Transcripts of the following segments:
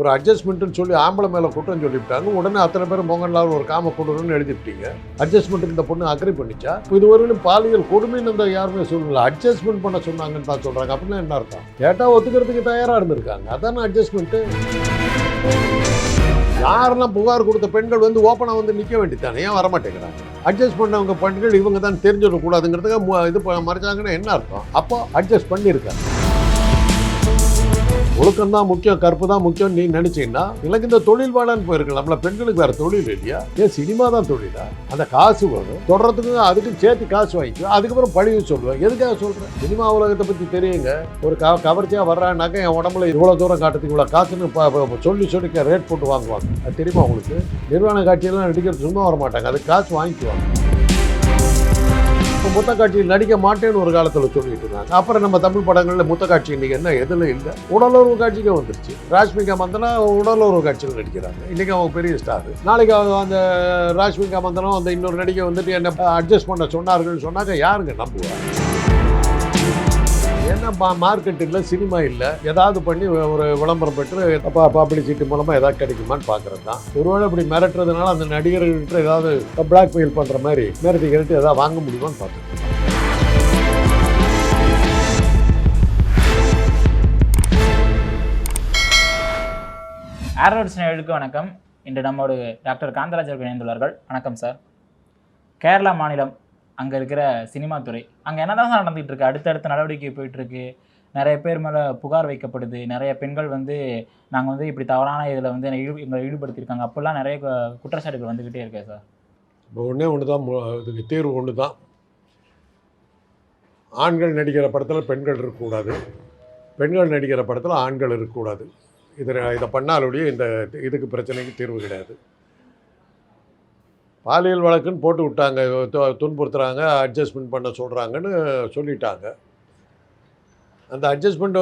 ஒரு அட்ஜஸ்ட்மெண்ட்டுன்னு சொல்லி ஆம்பளை மேலே குற்றம் சொல்லிவிட்டாங்க. உடனே அத்தனை பேர் மோகன்லால் ஒரு காம கொடுன்னு எழுதிவிட்டீங்க. அட்ஜஸ்ட்மெண்ட்டுக்கு இந்த பொண்ணு அக்ரி பண்ணிச்சா? இப்போ இதுவரையிலும் பாலியல் கொடுமைன்னு இந்த யாருமே சொல்லல. அட்ஜஸ்ட்மெண்ட் பண்ண சொன்னாங்கன்னு தான் சொல்கிறாங்க அப்படின்னா என்ன அர்த்தம்? கேட்டால் ஒத்துக்கிறதுக்கு தயாராக இருந்திருக்காங்க. அதானே அட்ஜஸ்ட்மெண்ட்டு யாரெல்லாம் புகார் கொடுத்த பெண்கள் வந்து ஓப்பனாக வந்து நிற்க வேண்டியதானே ஏன் வரமாட்டேங்கிறாங்க? அட்ஜஸ்ட் பண்ணவங்க பெண்கள் இவங்க தான் தெரிஞ்சிடக்கூடாதுங்கிறதுக்காக இது மறைச்சாங்கன்னா என்ன அர்த்தம்? அப்போ அட்ஜஸ்ட் பண்ணியிருக்காங்க. ஒழுக்கம் தான் முக்கியம் கருப்பு தான் முக்கியம் நீ நினைச்சீங்கன்னா எனக்கு இந்த தொழில் வேணான்னு போயிருக்கு நம்மள பெண்களுக்கு வேற தொழில் இல்லையா? ஏன் சினிமா தான் தொழிலா? அந்த காசு வரும். தொடர்றதுக்கு அதுக்கு சேர்த்து காசு வாங்கிக்கோ அதுக்கப்புறம் பழிவு சொல்லுவேன். எதுக்காக சொல்றேன்? சினிமா உலகத்தை பத்தி தெரியுங்க. ஒரு க கவர்ச்சியா வர்றான்னாக்க என் உடம்புல இவ்வளவு தூரம் காட்டுறதுக்கு இவ்வளவு காசுன்னு சொல்லி சொல்லி ரேட் போட்டு வாங்குவாங்க. அது தெரியுமா உங்களுக்கு? நிர்வாண காட்சியெல்லாம் நடிக்கிறது சும்மா வர மாட்டாங்க அதுக்கு காசு வாங்கிக்குவாங்க. முத்த காட்சியில் நடிக்க மாட்டேன்னு ஒரு காலத்தில் சொல்லிட்டு இருந்தாங்க. அப்புறம் நம்ம தமிழ் படங்களில் முத்த காட்சி இன்னைக்கு என்ன எதில் இல்லை? உடலுறவு காட்சிக்கு வந்துருச்சு. ராஷ்மிகா மந்தனா உடலுறவு காட்சியில் நடிக்கிறாங்க. இன்னைக்கு அவங்க பெரிய ஸ்டார் நாளைக்கு அவங்க அந்த ராஷ்மிகா மந்தனம் அந்த இன்னொரு நடிகை வந்துட்டு என்ன அட்ஜஸ்ட் பண்ண சொன்னார்கள் சொன்னாக்க யாருங்க நம்புவாங்க? ஏன்னா மார்க்கெட் இல்லை சினிமா இல்லை ஏதாவது பண்ணி ஒரு விளம்பரம் பெற்று பப்ளிசிட்டி மூலமாக ஏதாவது கிடைக்குமான்னு பார்க்குறது தான். ஒருவேளை இப்படி மிரட்டுறதுனால அந்த நடிகர்கள்ட்ட ஏதாவது பிளாக் மெயில் பண்ணுற மாதிரி மிரட்டி கிரட்டி ஏதாவது வாங்க முடியுமான்னு பார்த்துருக்கோம் ஏரோட்ஸ் நேயர்களுக்கு வணக்கம். இன்று நம்மோடு டாக்டர் காந்தராஜர் இணைந்துள்ளார்கள். வணக்கம் சார். கேரளா மாநிலம் அங்கே இருக்கிற சினிமா துறை அங்கே என்னதான் சார் நடந்துகிட்டு இருக்கு? அடுத்தடுத்த நடவடிக்கை போயிட்டு இருக்கு நிறைய பேர் மேலே புகார் வைக்கப்படுது. நிறைய பெண்கள் வந்து நாங்கள் வந்து இப்படி தவறான இதில் வந்து என்னை ஈடு எங்களை ஈடுபடுத்தியிருக்காங்க. அப்போல்லாம் நிறைய குற்றச்சாட்டுகள் வந்துக்கிட்டே இருக்கே சார். இப்போ ஒன்றே ஒன்று தான் இதுக்கு தீர்வு ஒன்று தான் ஆண்கள் நடிக்கிற படத்தில் பெண்கள் இருக்கக்கூடாது. பெண்கள் நடிக்கிற படத்தில் ஆண்கள் இருக்கக்கூடாது. இதை இதை பண்ணாலுடைய இந்த இதுக்கு பிரச்சனைக்கு தீர்வு கிடையாது. பாலியல் வழக்குன்னு போட்டு விட்டாங்க. துன்புறுத்துகிறாங்க அட்ஜஸ்ட்மெண்ட் பண்ண சொல்கிறாங்கன்னு சொல்லிட்டாங்க. அந்த அட்ஜஸ்ட்மெண்ட்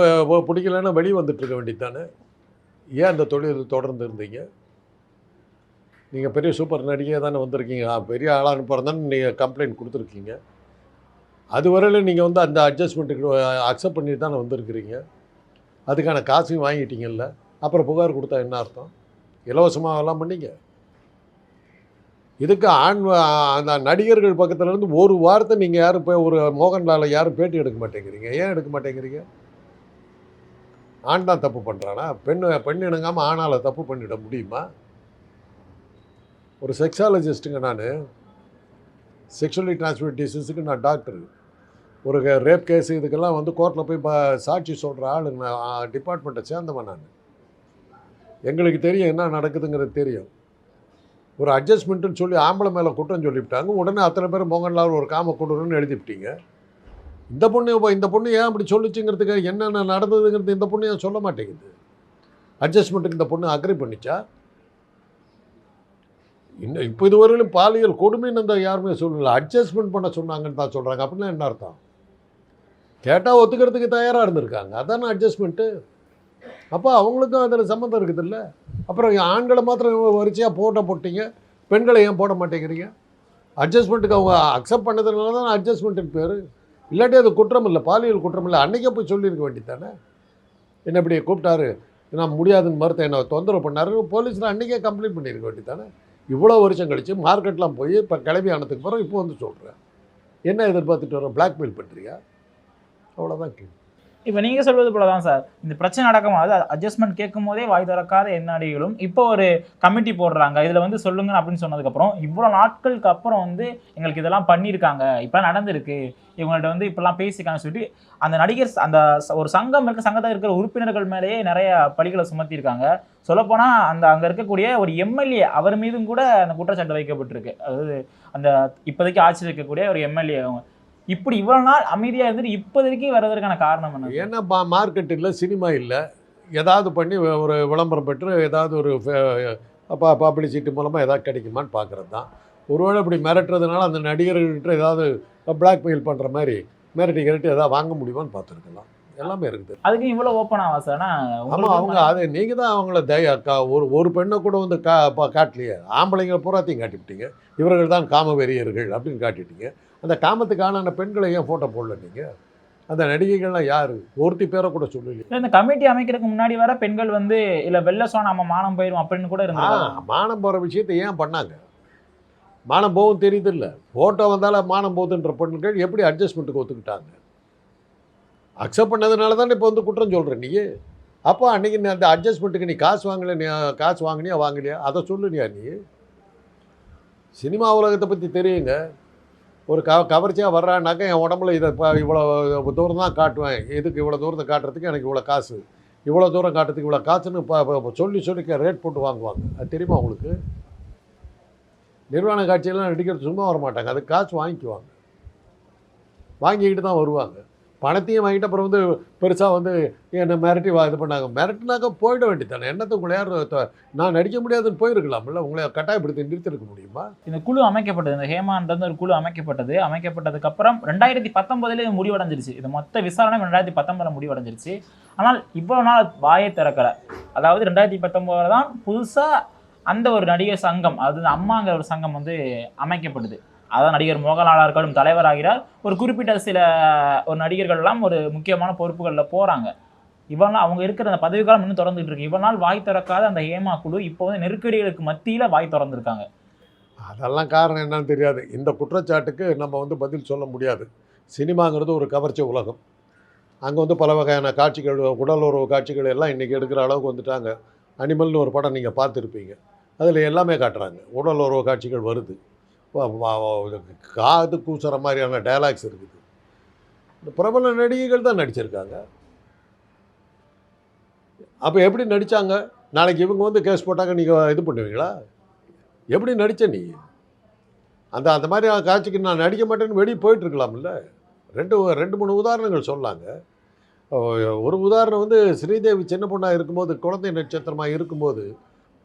பிடிக்கலன்னா வெளியே வந்துட்டுருக்க வேண்டியதானே வேண்டியது தானே ஏன் அந்த தொழில் தொடர்ந்து இருந்தீங்க? நீங்கள் பெரிய சூப்பர் நடிகை தானே வந்திருக்கீங்க. பெரிய ஆளான பிறந்தானே நீங்கள் கம்ப்ளைண்ட் கொடுத்துருக்கீங்க. அதுவரையில் நீங்கள் வந்து அந்த அட்ஜஸ்ட்மெண்ட்டுக்கு அக்செப்ட் பண்ணிட்டு தானே வந்திருக்கிறீங்க. அதுக்கான காசையும் வாங்கிட்டீங்கல்ல. அப்புறம் புகார் கொடுத்தா என்ன அர்த்தம்? இலவசமாக எல்லாம் பண்ணீங்க? இதுக்கு ஆண் அந்த நடிகர்கள் பக்கத்துலேருந்து ஒரு வார்த்தை நீங்கள் யாரும் போய் ஒரு மோகன்லாலை யாரும் பேட்டி எடுக்க மாட்டேங்கிறீங்க. ஏன் எடுக்க மாட்டேங்கிறீங்க? ஆண் தான் தப்பு பண்ணுறானா பெண் பெண் இணங்காமல் ஆணால் தப்பு பண்ணிட முடியுமா? ஒரு செக்ஸாலஜிஸ்ட்டுங்க நான். செக்ஷுவலி டிரான்ஸ்மிட் டிசீஸுக்கு நான் டாக்டர். ஒரு ரேப் கேஸ் இதுக்கெல்லாம் வந்து கோர்ட்டில் போய் ப- சாட்சி சொல்கிற ஆளுங்க நான் டிபார்ட்மெண்ட்டை சேர்ந்தவன் நான். எங்களுக்கு தெரியும் என்ன நடக்குதுங்கிறது தெரியும். ஒரு அட்ஜஸ்ட்மெண்ட்டுன்னு சொல்லி ஆம்பளை மேலே குற்றம் சொல்லிவிட்டாங்க. உடனே அத்தனை பேர் மோகன்லால் ஒரு காம கொடுன்னு எழுதிவிட்டீங்க. இந்த பொண்ணு இந்த பொண்ணு ஏன் அப்படி சொல்லிச்சுங்கிறதுக்கு என்னென்ன நடந்ததுங்கிறது இந்த பொண்ணு ஏன் சொல்ல மாட்டேங்குது? அட்ஜஸ்ட்மெண்ட்டுக்கு இந்த பொண்ணு அக்ரி பண்ணிச்சா? இன்னும் இப்போ இதுவரையிலும் பாலியல் கொடுமைன்னு அந்த யாருமே சொல்லல. அட்ஜஸ்ட்மெண்ட் பண்ண சொன்னாங்கன்னு தான் சொல்கிறாங்க அப்படின்னா என்ன அர்த்தம்? கேட்டால் ஒத்துக்கிறதுக்கு தயாராக இருந்திருக்காங்க. அதானே அட்ஜஸ்ட்மெண்ட்டு அப்போ அவங்களுக்கும் அதில் சம்மந்தம் இருக்குதுல்ல? அப்புறம் ஆண்களை மாத்திரம் வரிசையாக போட்ட போட்டீங்க பெண்களை ஏன் போட மாட்டேங்கிறீங்க? அட்ஜஸ்ட்மெண்ட்டுக்கு அவங்க அக்செப்ட் பண்ணதுனால தான் அட்ஜஸ்ட்மெண்ட்டுக்கு பேர். இல்லாட்டி அது குற்றம் இல்லை பாலியல் குற்றம் இல்லை அன்றைக்கே போய் சொல்லியிருக்க வேண்டியதானே என்ன இப்படி கூப்பிட்டாரு? நான் முடியாதுன்னு மறுத்த என்ன தொந்தரவு பண்ணாரு. போலீஸில் அன்றைக்கே கம்ப்ளைண்ட் பண்ணியிருக்க வேண்டியதானே இவ்வளோ வருஷம் கழிச்சு மார்க்கெட்லாம் போய் இப்போ கிளம்பி ஆனதுக்கு பிறகு இப்போ வந்து சொல்கிறேன் என்ன எதிர்பார்த்துட்டு வரோம் பிளாக்மெயில் பண்ணுறியா அவ்வளோதான் கேள்வி. இப்போ நீங்கள் சொல்வது போல தான் சார் இந்த பிரச்சனை நடக்கும்போது அட்ஜஸ்ட்மெண்ட் கேட்கும் போதே வாய் திறக்காத எந்த அடிகளும் இப்போ ஒரு கமிட்டி போடுறாங்க. இதில் வந்து சொல்லுங்க அப்படின்னு சொன்னதுக்கப்புறம் இவ்வளோ நாட்களுக்கு அப்புறம் வந்து எங்களுக்கு இதெல்லாம் பண்ணியிருக்காங்க. இப்போலாம் நடந்திருக்கு. இவங்கள்ட்ட வந்து இப்படிலாம் பேசிக்கான்னு சொல்லிட்டு அந்த நடிகர் அந்த ஒரு சங்கம் இருக்க சங்கத்தில் இருக்கிற உறுப்பினர்கள் மேலேயே நிறைய பழிகளை சுமத்தியிருக்காங்க. சொல்லப்போனால் அந்த அங்கே இருக்கக்கூடிய ஒரு எம்எல்ஏ அவர் மீதும் கூட அந்த குற்றச்சாட்டு வைக்கப்பட்டிருக்கு. அதாவது அந்த இப்போதைக்கு ஆட்சியில் இருக்கக்கூடிய ஒரு எம்எல்ஏ அவங்க. இப்படி இவ்வளோ நாள் அமைதியாக இருந்துட்டு இப்போதைக்கு வர்றதற்கான காரணம் என்ன? ஏன்னா பா மார்க்கெட் இல்லை சினிமா இல்லை. ஏதாவது பண்ணி ஒரு விளம்பரம் பெற்று ஏதாவது ஒரு பப்ளிசிட்டி மூலமாக ஏதாவது கிடைக்குமான்னு பார்க்குறது தான் ஒருவேளை இப்படி மிரட்டுறதுனால அந்த நடிகர்கள்ட்ட ஏதாவது பிளாக்மெயில் பண்ணுற மாதிரி மிரட்டி கிரட்டி ஏதாவது வாங்க முடியுமான்னு பார்த்துருக்கலாம். எல்லாமே இருக்குது. அதுக்கு இவ்வளோ ஓப்பன் ஆவா சார் ஆமாம் அவங்க அது நீங்கள் தான் அவங்கள தய கா ஒரு ஒரு பெண்ணை கூட வந்து கா பா காட்டலையே. ஆம்பளைங்க பூராத்தையும் காட்டிவிட்டீங்க. இவர்கள் தான் காம வெறியர்கள் அப்படின்னு காட்டிட்டீங்க. அந்த காமத்துக்கு ஆளான பெண்களை ஏன் ஃபோட்டோ போடல நீங்கள் அந்த நடிகைகள்லாம் யாரு? ஒருத்தி பேரை கூட சொல்லலையே. இல்ல, இந்த கமிட்டி அமைக்கிறதுக்கு முன்னாடி வர பெண்கள் வந்து இல்ல வெள்ள சோனா நம்ம மானம் போயிரும் அப்படின்னு கூட இருந்தாங்க மானம் போகிற விஷயத்தை ஏன் பண்ணாங்க? மானம் போகும் தெரியுது இல்லை ஃபோட்டோ வந்தாலும் மானம் போகுதுன்ற பெண்கள் எப்படி அட்ஜஸ்ட்மெண்ட்டுக்கு ஒத்துக்கிட்டாங்க? அக்செப்ட் பண்ணதுனால தானே இப்போ வந்து குற்றம் சொல்கிற நீ அப்போ அன்னைக்கு நீ அந்த அட்ஜஸ்ட்மெண்ட்டுக்கு நீ காசு வாங்கல நீ காசு வாங்கினியா வாங்கலையா? அதை சொல்லுனியா நீ? சினிமா உலகத்தை பற்றி தெரியுங்க. ஒரு க கவர்ச்சியாக வர்றான்னாக்கா என் உடம்புல இதை இப்போ இவ்வளோ தூரம் தான் காட்டுவேன். எதுக்கு இவ்வளோ தூரத்தை காட்டுறதுக்கு எனக்கு இவ்வளோ காசு? இவ்வளோ தூரம் காட்டுறதுக்கு இவ்வளோ காசுன்னு இப்போ இப்போ சொல்லி சொல்லி ரேட் போட்டு வாங்குவாங்க. அது தெரியுமா உங்களுக்கு? நிர்வாண காட்சியெல்லாம் நடிக்கிறது சும்மா வர மாட்டாங்க அதுக்கு காசு வாங்கிக்குவாங்க. வாங்கிக்கிட்டு தான் வருவாங்க. பணத்தையும் வாங்கிட்டு அப்புறம் வந்து பெருசாக வந்து என்னை மிரட்டி வா இது பண்ணாங்க. மிரட்டினாக்க போயிட வேண்டியதானே என்னத்தை உங்களை யார் நான் நடிக்க முடியாதுன்னு போயிருக்கலாம்ல. உங்களை கட்டாயப்படுத்தி நிறுத்திருக்க முடியுமா? இந்த குழு அமைக்கப்பட்டது இந்த ஹேமான்றது ஒரு குழு அமைக்கப்பட்டது. அமைக்கப்பட்டதுக்கப்புறம் ரெண்டாயிரத்தி பத்தொன்பதுல இது முடிவடைஞ்சிருச்சு. இது மொத்த விசாரணை ரெண்டாயிரத்தி பத்தொன்பதுல முடிவடைஞ்சிருச்சு. ஆனால் இவ்வளோ நாள் வாயை திறக்கலை. அதாவது ரெண்டாயிரத்தி பத்தொம்போதில் தான் புதுசாக அந்த ஒரு நடிகர் சங்கம் அது அம்மாங்கிற ஒரு சங்கம் வந்து அமைக்கப்படுது அதான் நடிகர் மோகன்லாலா இருக்கட்டும் தலைவராகிறார். ஒரு குறிப்பிட்ட சில ஒரு நடிகர்கள்லாம் ஒரு முக்கியமான பொறுப்புகளில் போகிறாங்க இவ்வளவு அவங்க இருக்கிற அந்த பதவிக்காலம் இன்னும் திறந்துட்டு இருக்கு. இவனால் நாள் வாய் திறக்காத அந்த ஹேமா குழு இப்போ வந்து நெருக்கடிகளுக்கு மத்தியில் வாய் திறந்துருக்காங்க. அதெல்லாம் காரணம் என்னன்னு தெரியாது. இந்த குற்றச்சாட்டுக்கு நம்ம வந்து பதில் சொல்ல முடியாது. சினிமாங்கிறது ஒரு கவர்ச்சி உலகம். அங்கே வந்து பல வகையான காட்சிகள் உடல் உறவு காட்சிகள் எல்லாம் இன்றைக்கி எடுக்கிற அளவுக்கு வந்துட்டாங்க. அனிமல்னு ஒரு படம் நீங்கள் பார்த்துருப்பீங்க. அதில் எல்லாமே காட்டுறாங்க. உடல் உறவு காட்சிகள் வருது. காது கூசுற மாதிரியான டைலாக்ஸ் இருக்குது. இந்த பிரபல நடிகைகள் தான் நடிச்சிருக்காங்க. அப்போ எப்படி நடித்தாங்க நாளைக்கு இவங்க வந்து கேஸ் போட்டாங்க நீங்கள் இது பண்ணுவீங்களா? எப்படி நடித்த நீ? அந்த அந்த மாதிரி காட்சிக்கு நான் நடிக்க மாட்டேன்னு வெளியே போயிட்டுருக்கலாம்ல. ரெண்டு ரெண்டு மூணு உதாரணங்கள் சொல்லாங்க. ஒரு உதாரணம் வந்து ஸ்ரீதேவி சின்ன பொண்ணாக இருக்கும்போது குழந்தை நட்சத்திரமாக இருக்கும்போது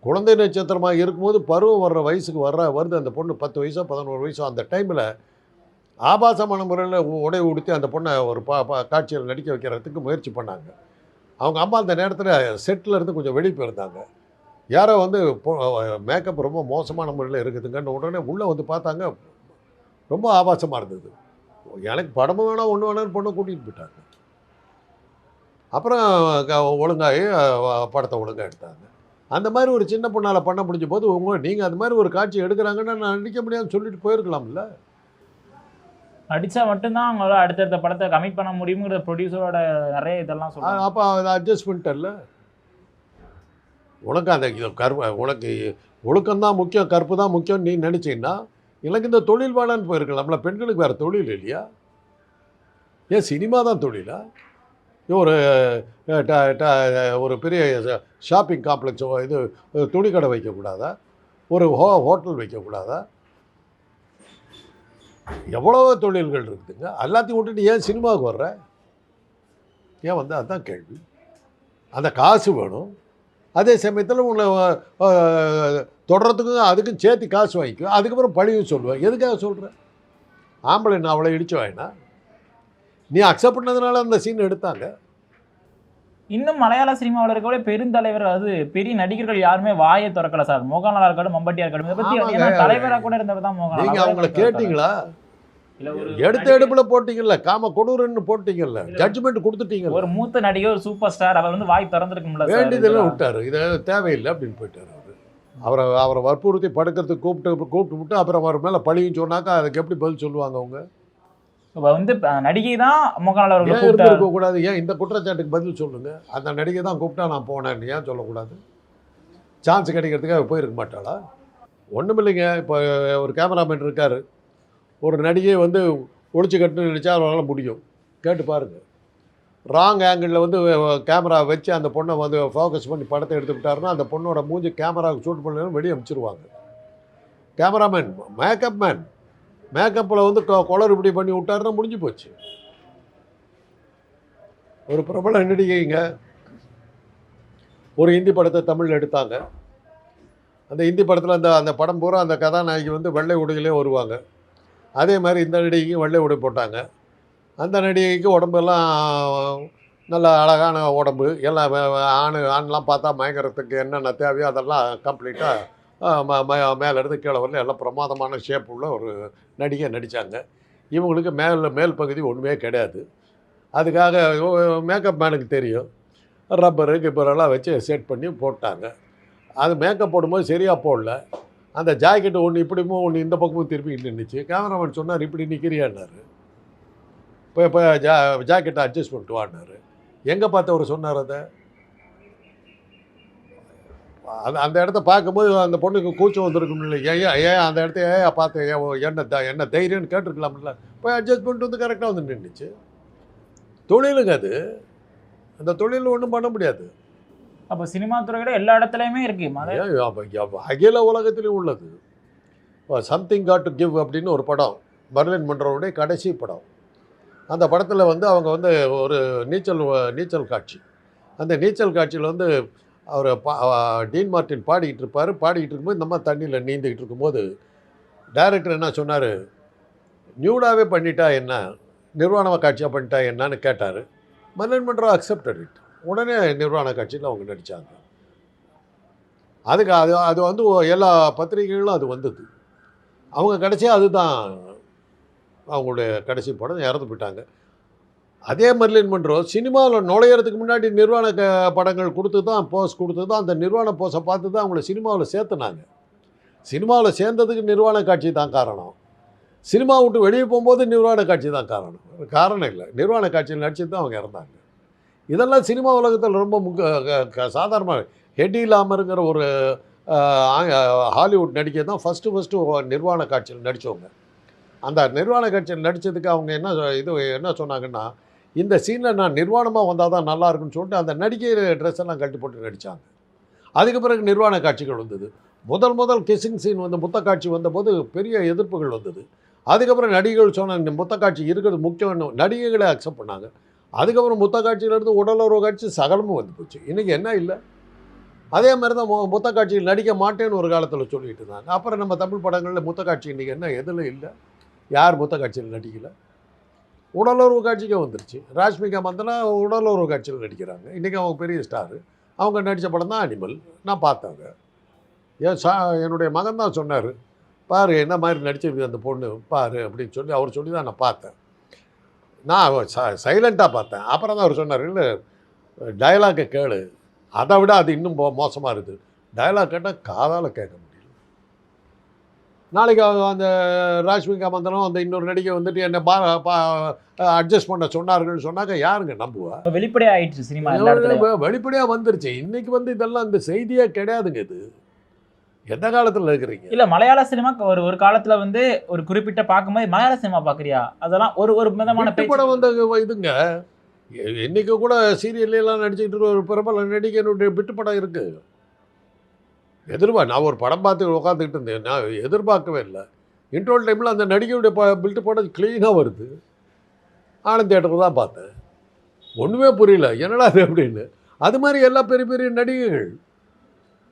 குழந்தை நட்சத்திரமாக இருக்கும்போது பருவம் வர்ற வயசுக்கு வர்ற வருது. அந்த பொண்ணு பத்து வயசோ பதினோரு வயசோ அந்த டைமில் ஆபாசமான முறையில் உடை உடுத்தி அந்த பொண்ணை ஒரு பா பா காட்சியில் நடிக்க வைக்கிறதுக்கு முயற்சி பண்ணாங்க. அவங்க அம்மா அந்த நேரத்தில் செட்டில் இருந்து கொஞ்சம் வெளியே போயிருந்தாங்க யாரோ வந்து மேக்கப் ரொம்ப மோசமான முறையில் இருக்குதுங்கன்னு உடனே உள்ளே வந்து பார்த்தாங்க. ரொம்ப ஆபாசமாக இருந்தது. எனக்கு படமும் வேணாம் ஒன்று வேணாம்னு பொண்ணை கூட்டிகிட்டு போயிட்டாங்க. அப்புறம் க- ஒழுங்காகி படத்தை ஒழுங்காக எடுத்தாங்க. அந்த மாதிரி ஒரு சின்ன பொண்ணால் பண்ண முடிஞ்ச போது உங்க நீங்கள் அந்த மாதிரி ஒரு காட்சி எடுக்கிறாங்கன்னா நான் நடிக்க முடியாதுன்னு சொல்லிட்டு போயிருக்கலாம்ல? நடிச்சா மட்டும்தான் அவங்களால அடுத்தடுத்த படத்தை கமிட் பண்ண முடியுங்கிற ப்ரொடியூசரோட நிறைய இதெல்லாம் சொல்றாங்க. அப்போ அதை அட்ஜஸ்ட் பண்ணிட்டல உனக்கு அந்த இது கற்பு உனக்கு ஒழுக்கம்தான் முக்கியம் கற்பு தான் முக்கியம் நீ நினச்சின்னா எனக்கு இந்த தொழில் வேணான்னு போயிருக்கலாம் நம்மள பெண்களுக்கு வேறு தொழில் இல்லையா? ஏன் சினிமா தான் தொழிலா? ஒரு ட- ட- ஒரு பெரிய ஷாப்பிங் காம்ப்ளெக்ஸ் இது துணி கடை வைக்கக்கூடாதா? ஒரு ஹோ ஹோட்டல் வைக்கக்கூடாதா? எவ்வளோ தொழில்கள் இருக்குதுங்க. எல்லாத்தையும் விட்டுட்டு ஏன் சினிமாவுக்கு வர்ற? ஏன் வந்து அதுதான் கேள்வி. அந்த காசு வேணும். அதே சமயத்தில் உங்களை தொடரத்துக்கும் அதுக்கும் சேர்த்து காசு வாங்கிக்கும் அதுக்கப்புறம் பழிவு சொல்லுவேன். எதுக்காக சொல்கிறேன் ஆம்பளை நான் அவளை இடிச்சு வாங்கினா? நீ அக்செப்ட் பண்ணதுனால அந்த சீன் எடுத்தாங்க. இன்னும் மலையாள சினிமாவில் இருக்கக்கூடிய பெருந்தலைவர் அது பெரிய நடிகர்கள் யாருமே வாயை திறக்கல சார். மோகன்லாலா இருக்கட்டும் மம்பட்டியா இருக்கட்டும் இதை பத்தி ஆமாங்க. ஏன்னா தலைவரா கூட இருந்தவர் தான் மோகன்லால். நீங்கள் அவங்கள. கேட்டிங்களா? இல்ல ஒரு எடுத்த எடுப்பில் போட்டிங்கல்ல காம கொடூரன்னு போட்டிங்கல்ல ஜட்ஜ்மெண்ட் கொடுத்துட்டீங்கல்ல. ஒரு மூத்த நடிகர் ஒரு சூப்பர் ஸ்டார் அவர் வந்து வாய் திறந்திருக்கும்ல சார் வேண்டியதெல்லாம். விட்டாரு. இது தேவையில்லை அப்படின்னு போயிட்டாரு அவர். அவரை அவரை வற்புறுத்தி படுக்கிறதுக்கு கூப்பிட்டு கூப்பிட்டு விட்டு அப்புறம் அவர் மேலே பழியும் சொன்னாக்கா அதுக்கு எப்படி பதில் சொல்லுவாங்க அவங்க? வந்து நடிகை தான் மோகன்லால் அவர்களை இருந்திருக்க கூடாது ஏன் இந்த குற்றச்சாட்டுக்கு பதில் சொல்லுங்க. அந்த நடிகை தான் கூப்பிட்டா நான் போனேன் ஏன் சொல்லக்கூடாது? சான்ஸ் கிடைக்கிறதுக்காக போயிருக்க மாட்டாளா? ஒன்றும் இல்லைங்க. இப்போ ஒரு கேமராமேன் இருக்கார். ஒரு நடிகை வந்து ஒளிச்சு கட்டுன்னு நினச்சா அவரால் முடியும். கேட்டு பாருங்க. ராங் ஆங்கிளில் வந்து கேமரா வச்சு அந்த பொண்ணை வந்து ஃபோக்கஸ் பண்ணி படத்தை எடுத்துக்கிட்டாருன்னா அந்த பொண்ணோட மூஞ்சி கேமராவுக்கு ஷூட் பண்ணணும் வெளியே அனுப்பிச்சிருவாங்க கேமராமேன் மேக்கப் மேன் மேக்கப்பில் வந்து க குளறு இப்படி பண்ணி விட்டாருன்னா முடிஞ்சு போச்சு. ஒரு பிரபல நடிகைங்க. ஒரு ஹிந்தி படத்தை தமிழில் எடுத்தாங்க. அந்த ஹிந்தி படத்தில் அந்த அந்த படம் பூரா அந்த கதாநாயகி வந்து வெள்ளை உடையிலே வருவாங்க அதே மாதிரி இந்த நடிகைக்கும் வெள்ளை உடை போட்டாங்க. அந்த நடிகைக்கு உடம்பெல்லாம் நல்ல அழகான உடம்பு. எல்லாம் ஆண் ஆண்லாம் பார்த்தா மயங்கிறதுக்கு என்னென்ன தேவையோ அதெல்லாம் கம்ப்ளீட்டாக மேலேருந்து கீழே வரல. எல்லாம் பிரமாதமான ஷேப் உள்ள ஒரு நடிகை நடித்தாங்க இவங்களுக்கு மேல் மேல் பகுதி ஒன்றுமே கிடையாது. அதுக்காக மேக்கப் மேனுக்கு தெரியும். ரப்பரு கிப்பரெல்லாம் வச்சு செட் பண்ணி போட்டாங்க. அது மேக்கப் போடும்போது சரியாக போடல. அந்த ஜாக்கெட்டு ஒன்று இப்படியும் ஒன்று இந்த பக்கமும் திருப்பி நின்றுச்சு கேமராமேன் சொன்னார் இப்படி நிற்கிறியான்னாரு இப்போ இப்போ ஜா ஜாக்கெட்டை அட்ஜஸ்ட் பண்ணிட்டு வாடினார் எங்கே பார்த்தவர் சொன்னார் அதை? அந்த இடத்த பார்க்கும்போது அந்த பொண்ணுக்கு கூச்சம் வந்திருக்கும் இல்லை. ஏன் ஏன், அந்த இடத்த ஏன் பார்த்தேன் ஏன் என்ன த என்ன தைரியம்னு கேட்டிருக்கலாம்ல. போய் அட்ஜஸ்ட் பண்ணிட்டு வந்து கரெக்டாக வந்து நின்றுச்சு தொழிலுங்க அது. அந்த தொழில் ஒன்றும் பண்ண முடியாது. அப்போ சினிமா துறையோட எல்லா இடத்துலயுமே இருக்கு. அகில உலகத்திலும் உள்ளது. சம்திங் காட் டு கிவ் அப்படின்னு ஒரு படம். பர்லின் மன்றோடைய கடைசி படம். அந்த படத்தில் வந்து அவங்க வந்து ஒரு நீச்சல் நீச்சல் காட்சி. அந்த நீச்சல் காட்சியில் வந்து அவர் பா டீன் மார்ட்டின் பாடிக்கிட்டு இருப்பார். பாடிக்கிட்டு இருக்கும்போது நம்ம தண்ணியில் நீந்திக்கிட்டு இருக்கும்போது டைரக்டர் என்ன சொன்னார்? நியூடாகவே பண்ணிட்டா என்ன? நிர்வாணமாக காட்சியாக பண்ணிட்டா என்னன்னு கேட்டார். மன்னன் மன்றம் அக்செப்டட் இட் உடனே நிர்வாண காட்சியில் அவங்க நடித்தாங்க அதுக்கு அது அது வந்து எல்லா பத்திரிகைகளும் அது வந்தது. அவங்க கடைசியாக அதுதான் அவங்களுடைய கடைசி படம் இறந்து போயிட்டாங்க. அதே மர்லின் மன்றோ சினிமாவில் நுழையிறதுக்கு முன்னாடி நிர்வாண க படங்கள் கொடுத்து தான் போஸ் கொடுத்து தான் அந்த நிர்வாண போஸை பார்த்து தான் அவங்கள சினிமாவில் சேர்த்துனாங்க. சினிமாவில் சேர்ந்ததுக்கு நிர்வாண காட்சி தான் காரணம். சினிமா விட்டு வெளியே போகும்போது நிர்வாண காட்சி தான் காரணம். காரணம் இல்லை. நிர்வாண காட்சியில் நடிச்சு தான் அவங்க இறந்தாங்க. இதெல்லாம் சினிமா உலகத்தில் ரொம்ப முக்கிய சாதாரணமாக ஹெட்டி இல்லாமருங்கிற ஒரு ஹாலிவுட் நடிகை தான் ஃபஸ்ட்டு ஃபஸ்ட்டு நிர்வாண காட்சியில் நடித்தவங்க அந்த நிர்வாண காட்சியில் நடித்ததுக்கு அவங்க என்ன சொ- இது என்ன சொன்னாங்கன்னா இந்த சீனில் நான் நிர்வாணமாக வந்தால் தான் நல்லா இருக்குன்னு சொல்லிட்டு அந்த நடிகை ட்ரெஸ் எல்லாம் கட்டி போட்டு நடித்தாங்க அதுக்கு பிறகு நிர்வாண காட்சிகள் வந்தது. முதல் முதல் கிசிங் சீன் வந்து முத்த காட்சி வந்தபோது பெரிய எதிர்ப்புகள் வந்தது. அதுக்கப்புறம் நடிகைகள் சொன்ன இந்த முத்த காட்சி இருக்கிறது முக்கியம்னு நடிகைகளே அக்செப்ட் பண்ணாங்க. அதுக்கப்புறம் முத்த காட்சியிலேருந்து உடலுறவு காட்சி சகலமும் வந்து போச்சு. இன்றைக்கி என்ன இல்லை? அதே மாதிரி தான் முத்த காட்சியில் நடிக்க மாட்டேன்னு ஒரு காலத்தில் சொல்லிட்டு இருந்தாங்க. அப்புறம் நம்ம தமிழ் படங்களில் முத்த காட்சி இன்றைக்கி என்ன? எதில் இல்லை? யார் முத்த காட்சியில் நடிக்கலை? உடலுறவு காட்சிக்கே வந்துருச்சு. ராஷ்மிகா மந்தனா உடலுறவு காட்சியில் நடிக்கிறாங்க. இன்றைக்கி அவங்க பெரிய ஸ்டாரு. அவங்க நடித்த படம் தான் அனிமல் நான் பார்த்தாங்க ஏன் சா என்னுடைய மகன் தான் சொன்னார். பாரு என்ன மாதிரி நடிச்சிருக்கு அந்த பொண்ணு? பாரு அப்படின்னு சொல்லி அவர் சொல்லி தான் நான் பார்த்தேன். நான் சைலண்ட்டாக பார்த்தேன். அப்புறம் தான் அவர் சொன்னார் இல்லை டயலாக்கை கேளு. அதை விட அது இன்னும் மோ- இருக்குது. டயலாக் கேட்டால் காதால் கேட்க நாளைக்கு அந்த ராஷ்மிகா மந்தனம் அந்த இன்னொரு நடிகை வந்துட்டு என்னை பா அட்ஜஸ்ட் பண்ண சொன்னார்கள்னு சொன்னாக்க யாருங்க? நம்புவா? இப்ப வெளிப்படையா ஆயிடுச்சு சினிமா வெளிப்படையாக வந்துருச்சு. இன்னைக்கு வந்து இதெல்லாம் இந்த செய்தியே கிடையாதுங்க இது. எந்த காலத்தில் இருக்கிறீங்க? இல்ல மலையாள சினிமா ஒரு ஒரு காலத்துல வந்து ஒரு குறிப்பிட்ட பார்க்கும்போது மலையாள சினிமா பாக்குறியா? அதெல்லாம் ஒரு ஒரு விதமான படம் வந்த இதுங்க. இன்னைக்கு கூட சீரியல்ல எல்லாம் நடிச்சுக்கிட்டு இருக்க ஒரு பிரபல நடிகனுடைய விட்டு படம் இருக்கு. எதிர்பா நான் ஒரு படம் பார்த்து உட்காந்துக்கிட்டு இருந்தேன். நான் எதிர்பார்க்கவே இல்லை. இன்டர்வல் டைமில் அந்த நடிகையுடைய ப பில்ட்டு படம் க்ளீனாக வருது. ஆனந்த் தேட்டருக்கு தான் பார்த்தேன். ஒன்றுமே புரியல. என்னடா அது அப்படின்னு. அது மாதிரி எல்லா பெரிய பெரிய நடிகைகள்.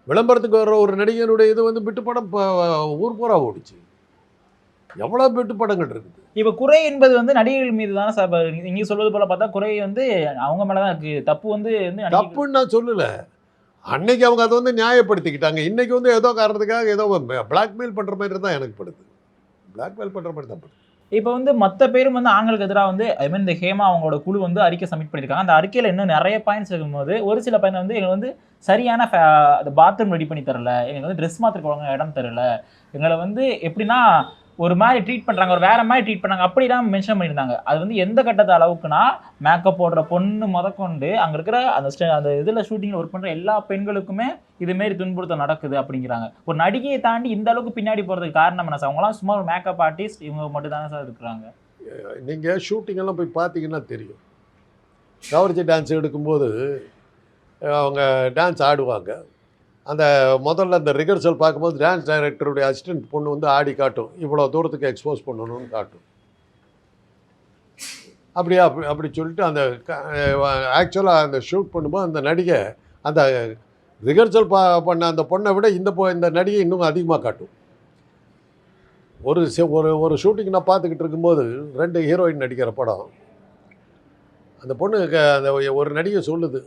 விளம்பரத்துக்கு வர்ற ஒரு நடிகனுடைய இது வந்து விட்டு படம் ஊர் பூரா ஓடிச்சு. எவ்வளோ விட்டு படங்கள் இருக்குது? இப்ப குறை என்பது வந்து நடிகர்கள் மீது தானே சார் இப்ப நீங்க சொல்வது போல பார்த்தா குறை வந்து அவங்க மேலதான் இருக்கு. தப்பு வந்து தப்புன்னு நான் சொல்லலை. அன்னைக்கு அவங்க அதை வந்து நியாயப்படுத்திக்கிட்டாங்க. இன்றைக்கி வந்து ஏதோ காரணத்துக்காக ஏதோ பிளாக்மெயில் பண்ணுற மாதிரி தான் எனக்கு படுது. பிளாக்மெயில் பண்ணுற மாதிரி தான் படுது. இப்போ வந்து மற்ற பேரும் வந்து ஆண்களுக்கு எதிராக வந்து ஐ மீன் இந்த ஹேமா அவங்களோட குழு வந்து அறிக்கை சப்மிட் பண்ணியிருக்காங்க. அந்த அறிக்கையில் இன்னும் நிறைய பாயிண்ட்ஸ் இருக்கும்போது ஒரு சில பையன் வந்து எங்களுக்கு வந்து சரியான ஃபே பாத்ரூம் ரெடி பண்ணி தரல. எங்களுக்கு வந்து ட்ரெஸ் மாத்திர ஒழுங்கா இடம் தரல. எங்களை வந்து எப்படின்னா ஒரு மாதிரி ட்ரீட் பண்ணுறாங்க ஒரு வேற மாதிரி ட்ரீட் பண்ணாங்க அப்படிலாம் மென்ஷன் பண்ணியிருந்தாங்க. அது வந்து எந்த கட்டத்து அளவுக்குனா மேக்கப் போடுற பொண்ணு முதற்கொண்டு அங்கே இருக்கிற அந்த ஸ்ட- அந்த இதில் ஷூட்டிங்கில் ஒர்க் பண்ணுற எல்லா பெண்களுக்குமே இதுமாரி துன்புறுத்தல் நடக்குது அப்படிங்கிறாங்க. ஒரு நடிகையை தாண்டி இந்த அளவுக்கு பின்னாடி போகிறதுக்கு காரணம் என்ன சார்? அவங்களாம் சும்மா ஒரு மேக்கப் ஆர்டிஸ்ட் இவங்க மட்டும் தானே சார் இருக்கிறாங்க. நீங்கள் ஷூட்டிங்கெல்லாம் போய் பார்த்தீங்கன்னா தெரியும். கவர்ச்சி டான்ஸ் எடுக்கும்போது அவங்க டான்ஸ் ஆடுவாங்க. அந்த முதல்ல அந்த ரிகர்சல் பார்க்கும்போது டான்ஸ் டைரக்டருடைய அசிஸ்டன்ட் பொண்ணு வந்து ஆடி காட்டும். இவ்வளோ தூரத்துக்கு எக்ஸ்போஸ் பண்ணணும்னு காட்டும். அப்படியே அப்படி அப்படி சொல்லிட்டு அந்த ஆக்சுவலாக அந்த ஷூட் பண்ணும்போது அந்த நடிகை அந்த ரிகர்சல் பா பண்ண அந்த பொண்ணை விட இந்த பொ இந்த நடிகை இன்னும் அதிகமாக காட்டும். ஒரு ஒரு ஒரு ஷூட்டிங் நான் பார்த்துக்கிட்டு இருக்கும்போது ரெண்டு ஹீரோயின் நடிக்கிற படம். அந்த பொண்ணு அந்த ஒரு நடிகை சொல்லுது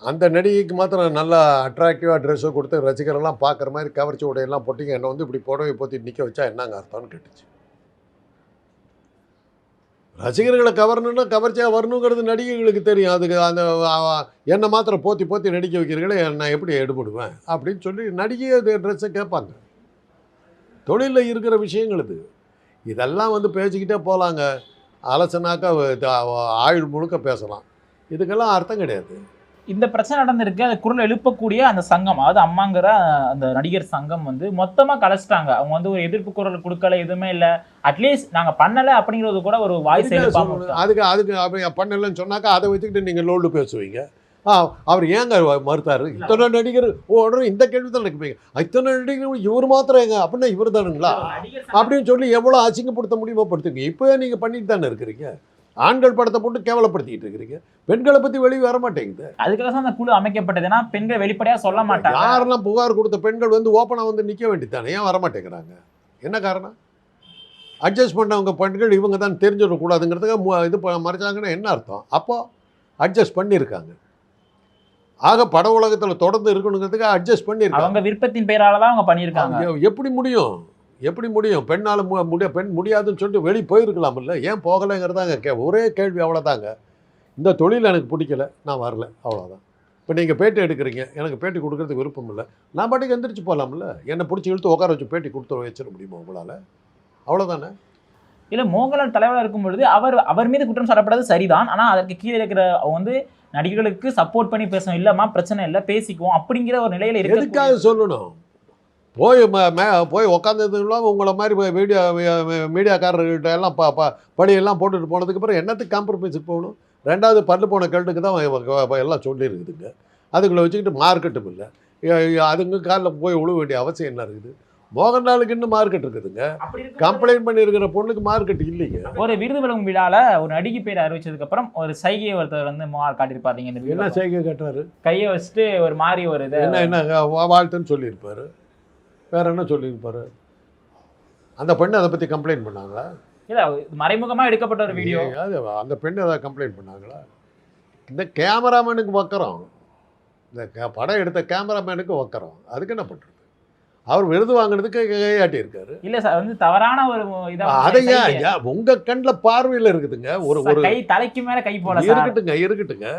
அந்த நடிகைக்கு மாத்திரம் நல்லா அட்ராக்டிவாக ட்ரெஸ்ஸை கொடுத்து ரசிகரெல்லாம் பார்க்குற மாதிரி கவர்ச்சி உடையெல்லாம் போட்டிங்க. என்னை வந்து இப்படி புடவை போற்றி நிற்க வச்சா என்னங்க அர்த்தம்னு கேட்டுச்சு. ரசிகர்களை கவரணும்னா கவர்ச்சியாக வரணுங்கிறது நடிகைகளுக்கு தெரியும். அதுக்கு அந்த என்னை மாத்திரம் போத்தி போத்தி நடிக்க வைக்கிறீங்களே நான் எப்படி எடுபடுவேன்? அப்படின்னு சொல்லி நடிகை ட்ரெஸ்ஸை கேட்பாங்க. தொழிலில் இருக்கிற விஷயங்கள் இது. இதெல்லாம் வந்து பேசிக்கிட்டே போகலாங்க அலசனாக்கா ஆயுள் முழுக்க பேசலாம். இதுக்கெல்லாம் அர்த்தம் கிடையாது. இந்த பிரச்சனை நடந்திருக்கு அது குரல் எழுப்பக்கூடிய அந்த சங்கம் அதாவது அம்மாங்கிற அந்த நடிகர் சங்கம் வந்து மொத்தமா கலைச்சிட்டாங்க. அவங்க வந்து ஒரு எதிர்ப்பு குரல் கொடுக்கல எதுவுமே இல்ல. அட்லீஸ்ட் நாங்க பண்ணல அப்படிங்கிறது கூட ஒரு வாய்ஸ் அதுக்கு. அதுக்கு அப்படி பண்ணலன்னு சொன்னாக்கா அதை வச்சுக்கிட்டு நீங்கள் லோல்டு பேசுவீங்க. அவர் ஏங்க மறுத்தாரு? இத்தனை நடிகர் உடனே இந்த கேள்வி தான் எனக்கு. இத்தனை நடிகர் இவர் மாத்திரம் எங்க அப்படின்னா இவர் தானுங்களா அப்படின்னு சொல்லி எவ்வளோ அசிங்கப்படுத்த முடியுமோ படுத்துங்க. இப்போ நீங்கள் பண்ணிட்டு தானே இருக்கிறீங்க. ஆண்கள் படத்தை போட்டு கேவலப்படுத்திக்கிட்டு இருக்கிறீங்க. பெண்களை பற்றி வெளியே வர மாட்டேங்குது. அதுக்காக அந்த குழு அமைக்கப்பட்டதுன்னா பெண்கள் வெளிப்படையா சொல்ல மாட்டாங்க. யாரெல்லாம் புகார் கொடுத்த பெண்கள் வந்து ஓப்பனாக வந்து நிற்க வேண்டியதானே ஏன் வர மாட்டேங்கிறாங்க? என்ன காரணம்? அட்ஜஸ்ட் பண்ணவங்க பெண்கள் இவங்க தான் தெரிஞ்சிடக்கூடாதுங்கிறதுக்காக மு- இது மறைச்சாங்கன்னா என்ன அர்த்தம்? அப்போ அட்ஜஸ்ட் பண்ணியிருக்காங்க. ஆக பட உலகத்தில் தொடர்ந்து இருக்கணுங்கிறதுக்கு அட்ஜஸ்ட் பண்ணியிருக்காங்க. அவங்க விருப்பத்தின் பெயரால தான் அவங்க பண்ணியிருக்காங்க. எப்படி முடியும்? எப்படி முடியும்? பெண்ணால் முடிய பெண் முடியாதுன்னு சொல்லிட்டு வெளியே போயிருக்கலாம்ல ஏன் போகலைங்கிறதாங்க கே ஒரே கேள்வி அவ்வளோதாங்க இந்த தொழில் எனக்கு பிடிக்கல. நான் வரல. அவ்வளோதான் இப்போ நீங்கள் பேட்டி எடுக்கிறீங்க. எனக்கு பேட்டி கொடுக்கறதுக்கு விருப்பம் இல்லை. நான் பாட்டுக்கு எந்திரிச்சு போகலாம்ல என்னை பிடிச்சி இழுத்து உட்கார வச்சு பேட்டி கொடுத்து வச்சிட முடியுமா உங்களால்? அவ்வளோதானே இல்ல மோகன்லால் தலைவராக இருக்கும் பொழுது அவர் அவர் மீது குற்றம் சாட்டப்படுறது சரிதான். ஆனா அதற்கு கீழே இருக்கிற அவங்க வந்து நடிகர்களுக்கு சப்போர்ட் பண்ணி பேசணும். இல்லம்மா பிரச்சனை இல்லை. பேசிக்குவோம் அப்படிங்கிற ஒரு நிலையில இருக்கு எதுக்காக சொல்லணும்? போய் ம- போய் இல்லாமல் உங்களை மாதிரி மீடியா மீடியாக்காரர்கிட்ட எல்லாம் ப ப படியெல்லாம் போட்டுட்டு போனதுக்கு அப்புறம் என்னத்துக்கு காம்ப்ரமைஸுக்கு போகணும்? ரெண்டாவது பல்லு போன கல்ட்டுக்கு தான் எல்லாம் சொல்லியிருக்குதுங்க. அதுக்குள்ள வச்சுக்கிட்டு மார்க்கெட்டும் இல்லை. அதுங்க காலில் போய் விழ வேண்டிய அவசியம் என்ன இருக்குது? மோகன்லாலுக்கு இன்னும் மார்க்கெட் இருக்குதுங்க. கம்ப்ளைண்ட் பண்ணியிருக்கிற பொண்ணுக்கு மார்க்கெட் இல்லைங்க. ஒரு விருது வழங்கும் விழால ஒரு நடிகை பேர் அறிவிச்சதுக்கு அப்புறம் ஒரு சைகையை ஒருத்தர் வந்து மோகன் காட்டியிருப்பாரு நீங்க இந்த என்ன. செய்கை கட்டுறாரு கையை வச்சுட்டு ஒரு மாதிரி ஒரு இது. என்ன என்ன வாழ்த்துன்னு சொல்லியிருப்பாரு. வேற என்ன சொல்லியிருப்பாரு? அந்த பெண்ணு அதை பற்றி கம்ப்ளைண்ட் பண்ணாங்களா? இல்ல இது மறைமுகமா எடுக்கப்பட்ட ஒரு வீடியோ அது அந்த பெண் ஏதாவது கம்ப்ளைண்ட் பண்ணாங்களா? இந்த கேமராமேனுக்கு வக்கரம். இந்த படம் எடுத்த கேமராமேனுக்கு வக்கரம். அதுக்கு என்ன பண்ணுறது அவர் விருது வாங்கினதுக்கு கையாட்டி இருக்காரு இல்ல சார் வந்து தவறான ஒரு இதா அதை ஏன் சைகை. ஏன் உங்க கண்ணில் பார்வையில் இருக்குதுங்க. ஒரு ஒரு கை தலைக்கு மேல கை போல இருக்கட்டுங்க இருக்கட்டுங்க.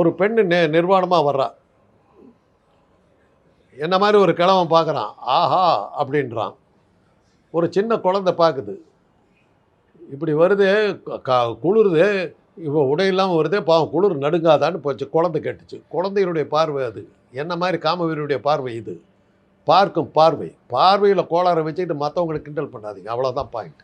ஒரு பெண்ணு நெ நிர்வாணமாக வர்றா. என்ன மாதிரி ஒரு கிழவன் பார்க்குறான்? ஆஹா அப்படின்றான். ஒரு சின்ன குழந்தை பார்க்குது. இப்படி வருது க- குளிருது இப்போ உடை இல்லாமல் வருதே பாவம் குளிர் நடுங்காதான்னு போச்சு குழந்தை கேட்டுச்சு. குழந்தையினுடைய பார்வை அது. என்ன மாதிரி காமவீரனுடைய பார்வை இது? பார்க்கும் பார்வை. பார்வையில் கோளாறை வச்சுக்கிட்டு மற்றவங்களை கிண்டல் பண்ணாதீங்க. அவ்வளோதான் பாயிண்ட்